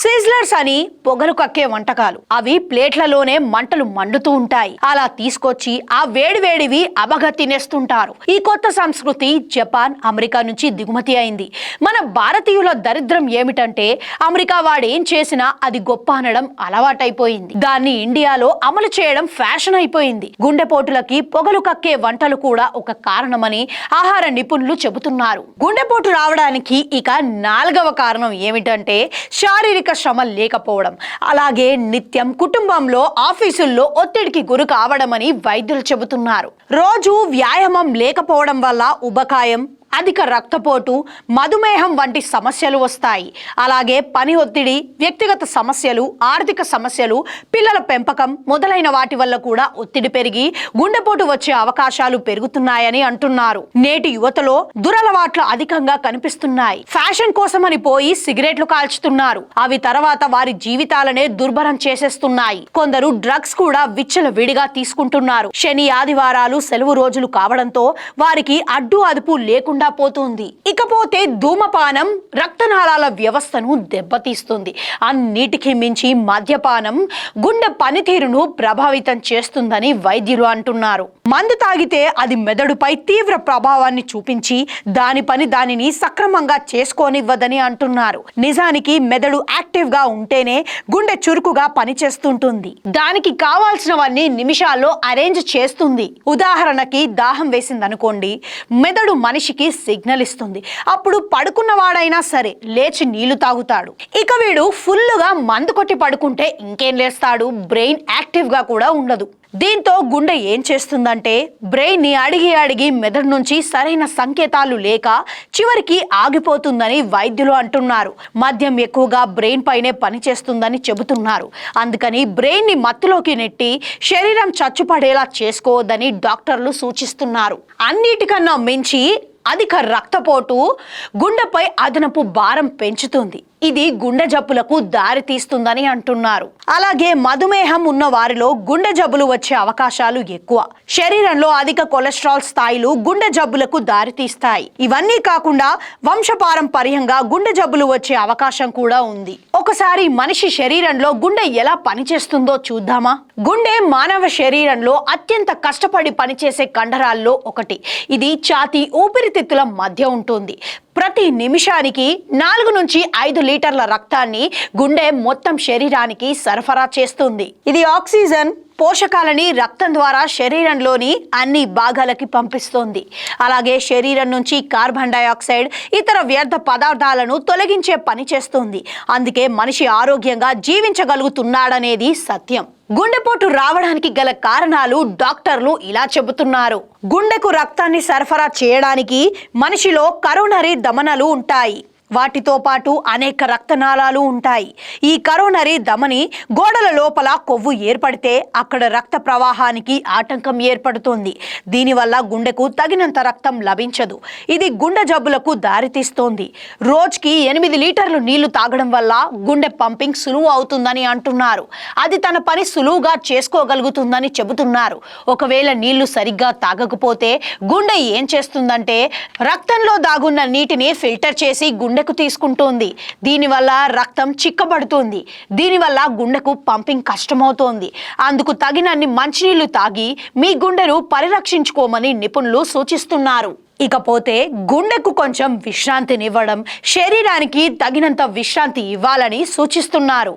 Sizzlers అని పొగలు కక్కే వంటకాలు. అవి ప్లేట్లలోనే మంటలు మండుతూ ఉంటాయి. అలా తీసుకొచ్చి ఆ వేడి వేడివి అబగ తినేస్తుంటారు. ఈ కొత్త సంస్కృతి జపాన్ అమెరికా నుంచి దిగుమతి అయింది. మన భారతీయుల దరిద్రం ఏమిటంటే అమెరికా వాడేం చేసినా అది గొప్ప అనడం అలవాటైపోయింది. దాన్ని ఇండియాలో అమలు చేయడం ఫ్యాషన్ అయిపోయింది. గుండెపోటులకి పొగలు కక్కే వంటలు కూడా ఒక కారణమని ఆహార నిపుణులు చెబుతున్నారు. గుండెపోటు రావడానికి ఇక నాలుగవ కారణం ఏమిటంటే శారీరక శ్రమ లేకపోవడం. అలాగే నిత్యం కుటుంబంలో ఆఫీసుల్లో ఒత్తిడికి గురి కావడమని వైద్యులు చెబుతున్నారు. రోజు వ్యాయామం లేకపోవడం వల్ల ఉబకాయం అధిక రక్తపోటు మధుమేహం వంటి సమస్యలు వస్తాయి. అలాగే పని ఒత్తిడి వ్యక్తిగత సమస్యలు ఆర్థిక సమస్యలు పిల్లల పెంపకం మొదలైన వాటి వల్ల కూడా ఒత్తిడి పెరిగి గుండెపోటు వచ్చే అవకాశాలు పెరుగుతున్నాయని అంటున్నారు. నేటి యువతలో దురలవాట్లు అధికంగా కనిపిస్తున్నాయి. ఫ్యాషన్ కోసమని పోయి సిగరెట్లు కాల్చుతున్నారు. అవి తర్వాత వారి జీవితాలనే దుర్భరం చేసేస్తున్నాయి. కొందరు డ్రగ్స్ కూడా విచ్చల విడిగా తీసుకుంటున్నారు. శని ఆదివారాలు సెలవు రోజులు కావడంతో వారికి అడ్డు అదుపు లేకుండా పోతుంది. ఇకపోతే ధూమపానం రక్తనాళాల వ్యవస్థను దెబ్బతీస్తుంది. అన్నిటికీ మించి మద్యపానం గుండె పనితీరును ప్రభావితం చేస్తుందని వైద్యులు అంటున్నారు. మందు తాగితే అది మెదడుపై తీవ్ర ప్రభావాన్ని చూపించి దాని పని దానిని సక్రమంగా చేసుకోనివ్వదని అంటున్నారు. నిజానికి మెదడు యాక్టివ్గా ఉంటేనే గుండె చురుకుగా పనిచేస్తుంటుంది. దానికి కావాల్సినవన్నీ నిమిషాల్లో అరేంజ్ చేస్తుంది. ఉదాహరణకి దాహం వేసిందనుకోండి మెదడు మనిషికి సిగ్నల్ ఇస్తుంది. అప్పుడు పడుకున్నవాడైనా సరే లేచి నీళ్ళు తాగుతాడు. ఇక వీడు ఫుల్లుగా మందు కొట్టి పడుకుంటే ఇంకేం లేస్తాడు? బ్రెయిన్ యాక్టివ్గా కూడా ఉండదు. దీంతో గుండె ఏం చేస్తుందంటే బ్రెయిన్ని అడిగి అడిగి మెదడు నుంచి సరైన సంకేతాలు లేక చివరికి ఆగిపోతుందని వైద్యులు అంటున్నారు. మద్యం ఎక్కువగా బ్రెయిన్ పైనే పనిచేస్తుందని చెబుతున్నారు. అందుకని బ్రెయిన్ని మత్తులోకి నెట్టి శరీరం చచ్చుపడేలా చేసుకోవద్దని డాక్టర్లు సూచిస్తున్నారు. అన్నిటికన్నా మించి అధిక రక్తపోటు గుండెపై అదనపు భారం పెంచుతుంది. ఇది గుండె జబ్బులకు దారి తీస్తుందని అంటున్నారు. అలాగే మధుమేహం ఉన్న వారిలో గుండె జబ్బులు వచ్చే అవకాశాలు ఎక్కువ. శరీరంలో అధిక కొలెస్ట్రాల్ స్థాయిలు గుండె జబ్బులకు దారితీస్తాయి ఇవన్నీ కాకుండా వంశపారంపర్యంగా గుండె జబ్బులు వచ్చే అవకాశం కూడా ఉంది. ఒకసారి మనిషి శరీరంలో గుండె ఎలా పనిచేస్తుందో చూద్దామా? గుండె మానవ శరీరంలో అత్యంత కష్టపడి పనిచేసే కండరాల్లో ఒకటి. ఇది ఛాతీ ఊపిరితిత్తుల మధ్య ఉంటుంది. ప్రతి నిమిషానికి నాలుగు నుంచి ఐదు లీటర్ల రక్తాన్ని గుండె మొత్తం శరీరానికి సరఫరా చేస్తుంది. ఇది ఆక్సిజన్ పోషకాలని రక్తం ద్వారా శరీరంలోని అన్ని భాగాలకి పంపిస్తుంది. అలాగే శరీరం నుంచి కార్బన్ డయాక్సైడ్ ఇతర వ్యర్థ పదార్థాలను తొలగించే పని చేస్తుంది. అందుకే మనిషి ఆరోగ్యంగా జీవించగలుగుతున్నాడనేది సత్యం. గుండెపోటు రావడానికి గల కారణాలు డాక్టర్లు ఇలా చెబుతున్నారు. గుండెకు రక్తాన్ని సరఫరా చేయడానికి మనిషిలో కరోనరీ దమనలు ఉంటాయి. వాటితో పాటు అనేక రక్తనాళాలు ఉంటాయి. ఈ కరోనరీ ధమని గోడల లోపల కొవ్వు ఏర్పడితే అక్కడ రక్త ప్రవాహానికి ఆటంకం ఏర్పడుతుంది. దీనివల్ల గుండెకు తగినంత రక్తం లభించదు. ఇది గుండె జబ్బులకు దారితీస్తోంది. రోజుకి ఎనిమిది లీటర్లు నీళ్ళు తాగడం వల్ల గుండె పంపింగ్ సులువు అవుతుందని అంటున్నారు. అది తన పని సులువుగా చేసుకోగలుగుతుందని చెబుతున్నారు. ఒకవేళ నీళ్ళు సరిగ్గా తాగకపోతే గుండె ఏం చేస్తుందంటే రక్తంలో దాగున్న నీటిని ఫిల్టర్ చేసి గుండెకు తీసుకుంటుంది. దీనివల్ల రక్తం చిక్కబడుతోంది. దీనివల్ల గుండెకు పంపింగ్ కష్టమవుతోంది. అందుకు తగినన్ని మంచినీళ్ళు తాగి మీ గుండెను పరిరక్షించుకోమని నిపుణులు సూచిస్తున్నారు. ఇకపోతే గుండెకు కొంచెం విశ్రాంతినివ్వడం శరీరానికి తగినంత విశ్రాంతి ఇవ్వాలని సూచిస్తున్నారు.